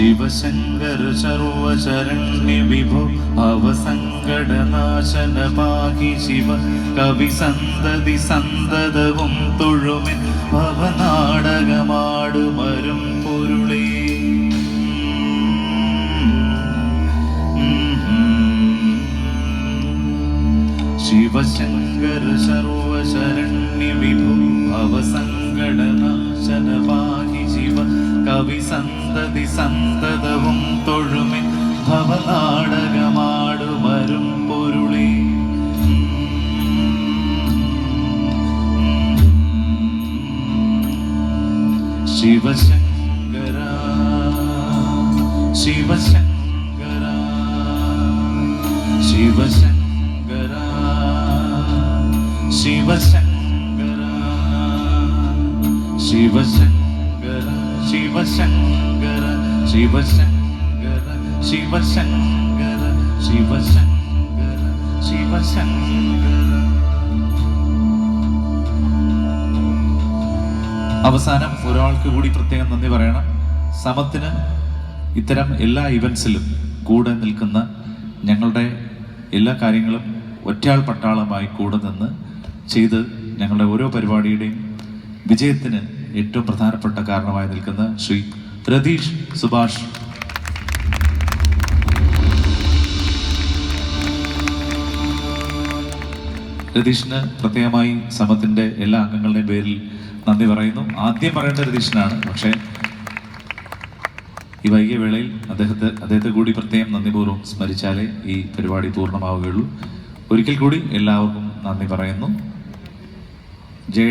ശിവശങ്കർ സർവചരണ്യ വിഭോ അവസങ്കടനാശനമാകി ശിവ. കവി സന്തതി സന്തതവും തൊഴുമിൻ ഭവനാടകമാടുമരും പൊരുളേ. ശിവശങ്കർ സർവശരണ്യ വിഭോ അവസങ്കടനാശന കവി സന്തതി സന്തതവും തൊഴുമിൻ ഭവനാടകമാടുമരും പൊരുളി. ശിവശങ്കര ശിവശങ്കര ശിവശങ്കര ശിവശങ്കര ശിവശങ്കര. ശിവശങ്കര ശിവശങ്കര ശിവശങ്കര ശിവശങ്കര ശിവശങ്കര. അവസാനം ഒരാൾക്ക് കൂടി പ്രത്യേകം നന്ദി പറയണം. സമത്തിന് ഇത്തരം എല്ലാ ഇവൻസിലും കൂടെ നിൽക്കുന്ന ഞങ്ങളുടെ എല്ലാ കാര്യങ്ങളും ഒറ്റയാൾ പട്ടാളമായി കൂടെ നിന്ന് ചെയ്ത് ഞങ്ങളുടെ ഓരോ പരിപാടിയുടെയും വിജയത്തിന് ഏറ്റവും പ്രധാനപ്പെട്ട കാരണമായി നിൽക്കുന്ന ശ്രീ രതീഷ് സുഭാഷ്. രതീഷിന് പ്രത്യേകമായി സമത്തിന്റെ എല്ലാ അംഗങ്ങളുടെയും പേരിൽ നന്ദി പറയുന്നു. ആദ്യം പറയേണ്ട രതീഷിനാണ്. പക്ഷേ ഈ വൈകിയ വേളയിൽ അദ്ദേഹത്തെ അദ്ദേഹത്തെ കൂടി പ്രത്യേകം നന്ദിപൂർവം സ്മരിച്ചാലേ ഈ പരിപാടി പൂർണമാവുകയുള്ളൂ. ഒരിക്കൽ കൂടി എല്ലാവർക്കും നന്ദി പറയുന്നു.